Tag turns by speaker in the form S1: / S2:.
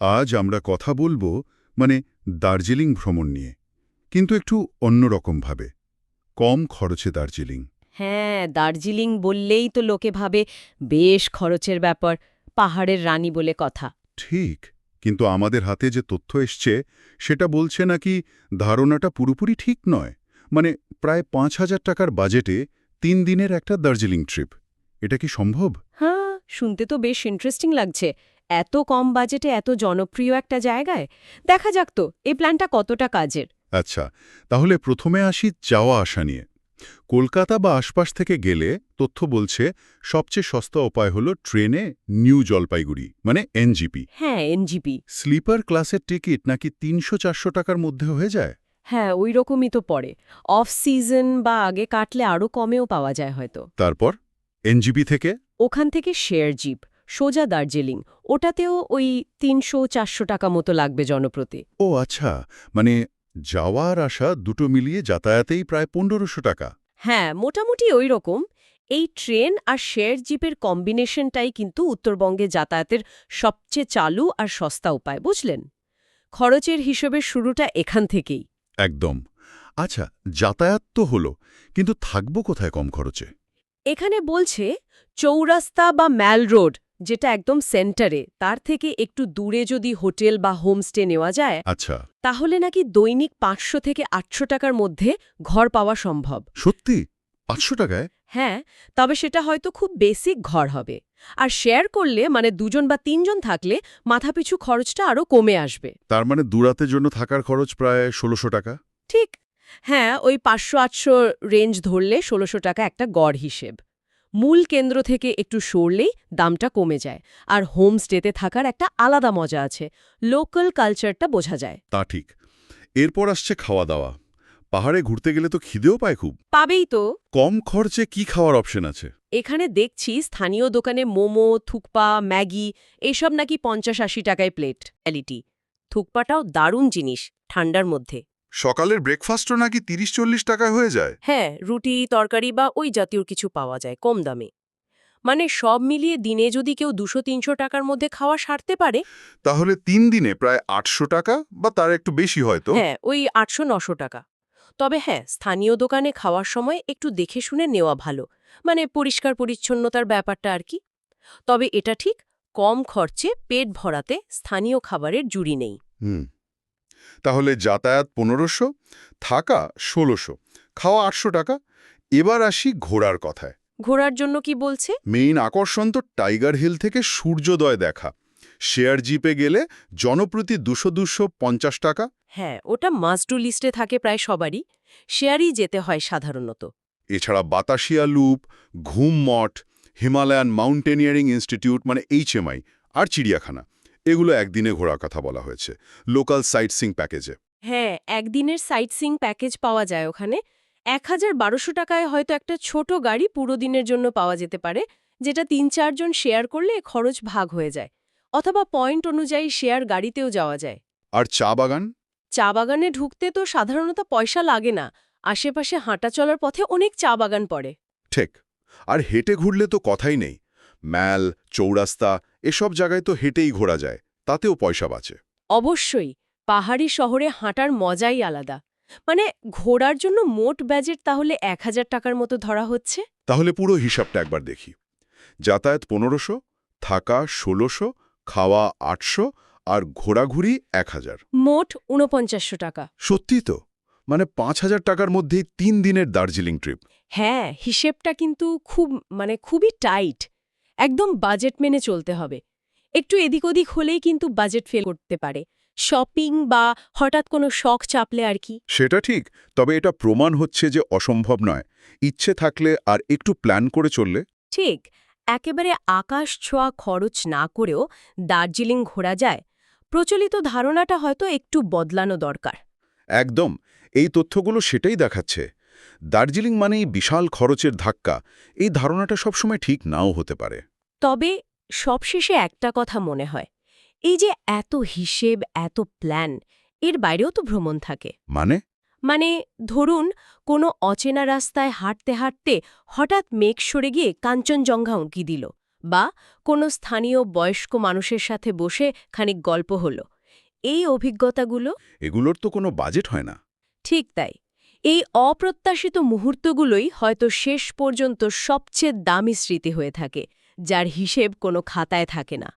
S1: আজ আমরা কথা বলব মানে দার্জিলিং ভ্রমণ নিয়ে কিন্তু একটু অন্যরকমভাবে। কম খরচে দার্জিলিং।
S2: হ্যাঁ দার্জিলিং বললেই তো লোকে ভাবে বেশ খরচের ব্যাপার পাহাড়ের রানী বলে কথা।
S1: ঠিক কিন্তু আমাদের হাতে যে তথ্য এসছে সেটা বলছে নাকি ধারণাটা পুরোপুরি ঠিক নয়। মানে প্রায় পাঁচ হাজার টাকার বাজেটে তিন দিনের একটা দার্জিলিং ট্রিপ। এটা কি সম্ভব?
S2: হ্যাঁ শুনতে তো বেশ ইন্টারেস্টিং লাগছে। এত কম বাজেটে এত জনপ্রিয় একটা জায়গায়? দেখা যাক তো এই প্ল্যানটা কতটা কাজের?
S1: আচ্ছা তাহলে প্রথমে আসি যাওয়া আসা নিয়ে। কলকাতা বা আশপাশ থেকে গেলে তথ্য বলছে সবচেয়ে সস্তা উপায় হলো ট্রেনে নিউ জলপাইগুড়ি মানে এনজিপি।
S2: হ্যাঁ এনজিপি।
S1: স্লিপার ক্লাসের টিকিট নাকি তিনশো চারশো টাকার মধ্যে হয়ে যায়?
S2: হ্যাঁ ওই রকমই তো পড়ে। অফ সিজন বা আগে কাটলে আরও কমেও পাওয়া যায় হয়তো।
S1: তারপর? এনজিপি থেকে?
S2: ওখান থেকে শেয়ার জিপ। সোজা দার্জিলিং। ওটাতেও ওই তিনশো চারশো টাকা মতো লাগবে জনপ্রতি।
S1: ও আচ্ছা। মানে যাওয়ার আসা দুটো মিলিয়ে যাতায়াতেই প্রায় পনেরোশো টাকা।
S2: হ্যাঁ মোটামুটি ওই রকম এই ট্রেন আর শেয়ার জিপের কম্বিনেশনটাই কিন্তু উত্তরবঙ্গে যাতায়াতের সবচেয়ে চালু আর সস্তা উপায় বুঝলেন? খরচের হিসেবে শুরুটা এখান থেকেই।
S1: একদম। আচ্ছা যাতায়াত তো হলো কিন্তু থাকব কোথায় কম খরচে?
S2: এখানে বলছে চৌরাস্তা বা ম্যাল রোড যেটা একদম সেন্টারে তার থেকে একটু দূরে যদি হোটেল বা হোমস্টে নেওয়া যায়
S1: আচ্ছা।
S2: তাহলে নাকি দৈনিক পাঁচশো থেকে আটশো টাকার মধ্যে ঘর পাওয়া সম্ভব।
S1: সত্যি? পাঁচশো টাকায়?
S2: হ্যাঁ তবে সেটা হয়তো খুব বেসিক ঘর হবে। আর শেয়ার করলে মানে দুজন বা তিনজন থাকলে মাথাপিছু খরচটা আরও কমে আসবে।
S1: তার মানে দুরাতের জন্য থাকার খরচ প্রায় ষোলোশো টাকা?
S2: ঠিক। হ্যাঁ ওই পাঁচশো আটশো রেঞ্জ ধরলে ষোলোশো টাকা একটা গড় হিসেব। মূল কেন্দ্র থেকে একটু সরলেই দামটা কমে যায়। আর হোমস্টেতে থাকার একটা আলাদা মজা আছে। লোকাল কালচারটা বোঝা যায়।
S1: তা ঠিক। এরপর আসছে খাওয়া দাওয়া পাহাড়ে ঘুরতে গেলে তো খিদেও পায় খুব।
S2: পাবেই তো।
S1: কম খরচে কি খাওয়ার অপশন আছে?
S2: এখানে দেখছি স্থানীয় দোকানে মোমো থুকপা ম্যাগি এসব নাকি পঞ্চাশ আশি টাকায় প্লেট। কোয়ালিটি। থুকপাটাও দারুণ জিনিস ঠান্ডার মধ্যে।
S1: সকালের ব্রেকফাস্টও নাকি তিরিশ চল্লিশ টাকায় হয়ে যায়?
S2: হ্যাঁ রুটি তরকারি বা ওই জাতীয় কিছু পাওয়া যায় কম দামে। মানে সব মিলিয়ে দিনে যদি কেউ দুশো তিনশো টাকার মধ্যে খাওয়া সারতে পারে?
S1: তাহলে তিন দিনে প্রায় আটশো টাকা বা তার একটু বেশি হয়তো।
S2: হ্যাঁ ওই আটশো নশো টাকা। তবে হ্যাঁ স্থানীয় দোকানে খাওয়ার সময় একটু দেখে শুনে নেওয়া ভালো। মানে পরিষ্কার পরিচ্ছন্নতার ব্যাপারটা আর কি। তবে এটা ঠিক কম খরচে পেট ভরাতে স্থানীয় খাবারের জুড়ি নেই।
S1: হুম। তাহলে যাতায়াত পনেরোশো থাকা ষোলোশো খাওয়া আটশো টাকা। এবার আসি ঘোড়ার কথায়।
S2: ঘোরার জন্য কি বলছে?
S1: মেইন আকর্ষণ তো টাইগার হিল থেকে সূর্যোদয় দেখা। শেয়ার জিপে গেলে জনপ্রতি দুশো দুশো পঞ্চাশ টাকা।
S2: হ্যাঁ ওটা মাস্টু লিস্টে থাকে প্রায় সবারই। শেয়ারই যেতে হয় সাধারণত।
S1: এছাড়া বাতাসিয়া লুপ ঘুম মঠ হিমালয়ান মাউন্টেনিয়ারিং ইনস্টিটিউট মানে এইচএমআই আর চিড়িয়াখানা। এগুলো একদিনে ঘোরার কথা বলা হয়েছে লোকাল সাইট সিং প্যাকেজে।
S2: হ্যাঁ একদিনের সাইট সিং প্যাকেজ পাওয়া যায় ওখানে। এক হাজার টাকায় হয়তো একটা ছোট গাড়ি পুরো দিনের জন্য পাওয়া যেতে পারে যেটা তিন চারজন শেয়ার করলে খরচ ভাগ হয়ে যায় অথবা পয়েন্ট অনুযায়ী শেয়ার গাড়িতেও যাওয়া যায়।
S1: আর চা বাগান?
S2: চা বাগানে ঢুকতে তো সাধারণত পয়সা লাগে না আশেপাশে হাঁটা চলার পথে অনেক চা বাগান পড়ে।
S1: ঠিক আর হেঁটে ঘুরলে তো কথাই নেই ম্যাল চৌরাস্তা এসব জায়গায় তো হেঁটেই ঘোরা যায় তাতেও পয়সা বাঁচে।
S2: অবশ্যই পাহাড়ি শহরে হাঁটার মজাই আলাদা। মানে ঘোরার জন্য মোট ব্যাজেট তাহলে এক হাজার টাকার মতো ধরা হচ্ছে?
S1: তাহলে পুরো হিসাবটা একবার দেখি। যাতায়াত পনেরোশো থাকা ষোলোশো খাওয়া আটশো আর ঘোরাঘুরি এক হাজার।
S2: মোট ঊনপঞ্চাশশো টাকা।
S1: সত্যি তো? মানে পাঁচ হাজার টাকার মধ্যেই তিন দিনের দার্জিলিং ট্রিপ।
S2: হ্যাঁ হিসেবটা কিন্তু খুব মানে খুবই টাইট। একদম বাজেট মেনে চলতে হবে। একটু এদিক ওদিক হলেই কিন্তু বাজেট ফেল করতে পারে। শপিং বা হঠাৎ কোনো শখ চাপলে আর কি?
S1: সেটা ঠিক তবে এটা প্রমাণ হচ্ছে যে অসম্ভব নয়। ইচ্ছে থাকলে আর একটু প্ল্যান করে চললে?
S2: ঠিক একেবারে আকাশ ছোঁয়া খরচ না করেও দার্জিলিং ঘোরা যায়। প্রচলিত ধারণাটা হয়তো একটু বদলানো দরকার।
S1: একদম এই তথ্যগুলো সেটাই দেখাচ্ছে। দার্জিলিং মানেই বিশাল খরচের ধাক্কা। এই ধারণাটা সবসময় ঠিক নাও হতে পারে।
S2: তবে সবশেষে একটা কথা মনে হয়। এই যে এত হিসেব এত প্ল্যান এর বাইরেও তো ভ্রমণ থাকে।
S1: মানে?
S2: মানে ধরুন কোনো অচেনা রাস্তায় হাঁটতে হাঁটতে হঠাৎ মেঘ সরে গিয়ে কাঞ্চনজঙ্ঘা উঁকি দিল বা কোনো স্থানীয় বয়স্ক মানুষের সাথে বসে খানিক গল্প হলো। এই অভিজ্ঞতাগুলো?
S1: এগুলোর তো কোনো বাজেট হয় না।
S2: ঠিক তাই। এই অপ্রত্যাশিত মুহূর্তগুলোই হয়তো শেষ পর্যন্ত সবচেয়ে দামি স্মৃতি হয়ে থাকে, যার হিসেব কোনো খাতায় থাকে না।